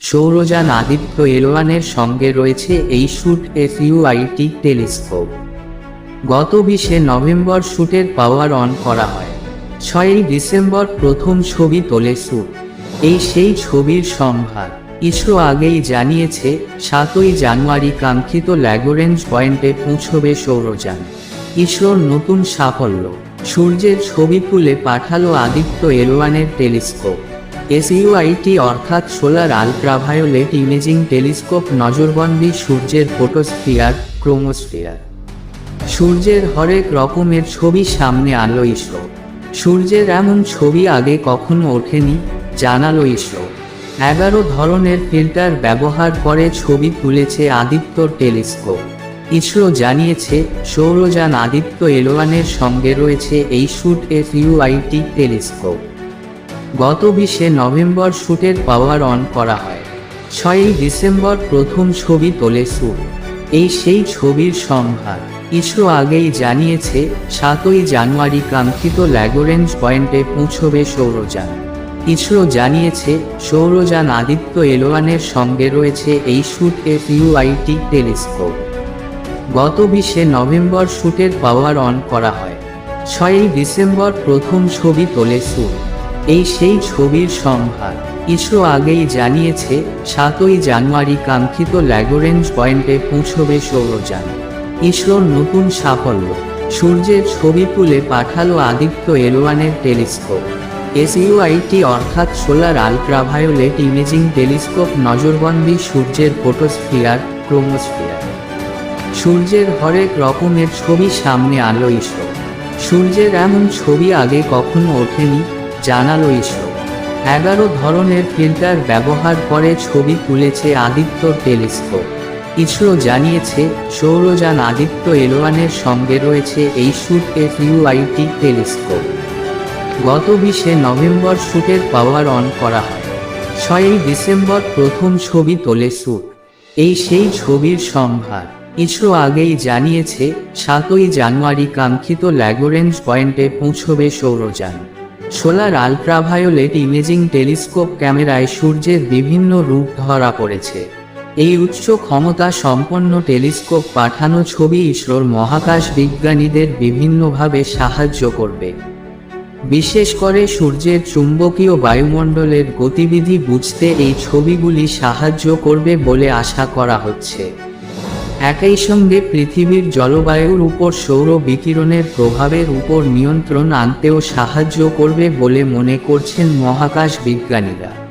সৌরযান আদিত্য এলোয়ানের সঙ্গে রয়েছে এই শুট এফইউআইটি টেলিস্কোপ। গত বিশে নভেম্বর শুটের পাওয়ার অন করা হয়। ছয়ই ডিসেম্বর প্রথম ছবি তোলে শ্যুট এই সেই ছবির সম্ভার ইসরো আগেই জানিয়েছে, সাতই জানুয়ারি কাঙ্ক্ষিত ল্যাগোরেঞ্জ পয়েন্টে পৌঁছবে সৌরযান ইসরোর নতুন সাফল্য। সূর্যের ছবি তুলে পাঠালো আদিত্য এলোয়ানের টেলিস্কোপ। এসইউআইটি অর্থাৎ সোলার আলট্রাভায়োলেট ইমেজিং টেলিস্কোপ নজরবন্দি সূর্যের ফটোস্ফিয়ার, ক্রোমোস্ফিয়ার। সূর্যের হরেক রকমের ছবি সামনে আনলো ইসরো। সূর্যের এমন ছবি আগে কখনো ওঠেনি, জানালো ইসরো। এগারো ধরনের ফিল্টার ব্যবহার করে ছবি তুলেছে আদিত্যর টেলিস্কোপ। ইসরো জানিয়েছে, সৌরযান আদিত্য এলোয়ানের সঙ্গে রয়েছে এই শুট এফ ইউআইটি টেলিস্কোপ। গত বিশে নভেম্বর শুটের পাওয়ার অন করা হয়। ছয়ই ডিসেম্বর প্রথম ছবি তোলে শুট। এই সেই ছবির সম্ভার ইসরো আগেই জানিয়েছে, সাতই জানুয়ারি কাঙ্ক্ষিত ল্যাগোরেঞ্জ পয়েন্টে পৌঁছবে সৌরযান ইসরো জানিয়েছে সৌরযান আদিত্য এলোয়ানের সঙ্গে রয়েছে এই শুট এফ ইউআইটি টেলিস্কোপ। গত বিশে নভেম্বর শুটের পাওয়ার অন করা হয়। ছয়ই ডিসেম্বর প্রথম ছবি তোলে শুট। এই সেই ছবির সম্ভার। ইসরো আগেই জানিয়েছে, সাতই জানুয়ারি কাঙ্ক্ষিত ল্যাগোরেঞ্জ পয়েন্টে পৌঁছবে সৌরযান ইসরোর নতুন সাফল্য, সূর্যের ছবি তুলে পাঠালো আদিত্য এলোয়ানের টেলিস্কোপ। এসইউআইটি অর্থাৎ সোলার আলট্রাভায়োলেট ইমেজিং টেলিস্কোপ নজরবন্দি সূর্যের ফটোস্ফিয়ার, ক্রোমোস্ফিয়ার। সূর্যের হরেক রকমের ছবি সামনে আলো ইসরো। সূর্যের এমন ছবি আগে কখনো ওঠেনি জানালো ইসরো। এগারো ধরনের ফিল্টার ব্যবহার করে ছবি তুলেছে আদিত্য টেলিস্কোপ। ইসরো জানিয়েছে, সৌরযান আদিত্য এলোয়ানের সঙ্গে রয়েছে এই শুট এফ ইউআইটি টেলিস্কোপ। গত বিশে নভেম্বর শুটের পাওয়ার অন করা হয়। ছয়ই ডিসেম্বর প্রথম ছবি তোলে শুট এই সেই ছবির সম্ভার। ইসরো আগেই জানিয়েছে, সাতই জানুয়ারি কাঙ্ক্ষিত ল্যাগোরেঞ্জ পয়েন্টে পৌঁছবে সৌরযান। সোলার আলট্রাভায়োলেট ইমেজিং টেলিস্কোপ ক্যামেরায় সূর্যের বিভিন্ন রূপ ধরা পড়েছে। এই উচ্চ ক্ষমতা সম্পন্ন টেলিস্কোপ পাঠানো ছবি ইসরোর মহাকাশ বিজ্ঞানীদের বিভিন্নভাবে সাহায্য করবে। বিশেষ করে সূর্যের চুম্বকীয় বায়ুমণ্ডলের গতিবিধি বুঝতে এই ছবিগুলি সাহায্য করবে বলে আশা করা হচ্ছে। একই সঙ্গে পৃথিবীর জলবায়ুর উপর সৌর বিকিরণের প্রভাবের উপর নিয়ন্ত্রণ আনতেও সাহায্য করবে বলে মনে করছেন মহাকাশ বিজ্ঞানীরা।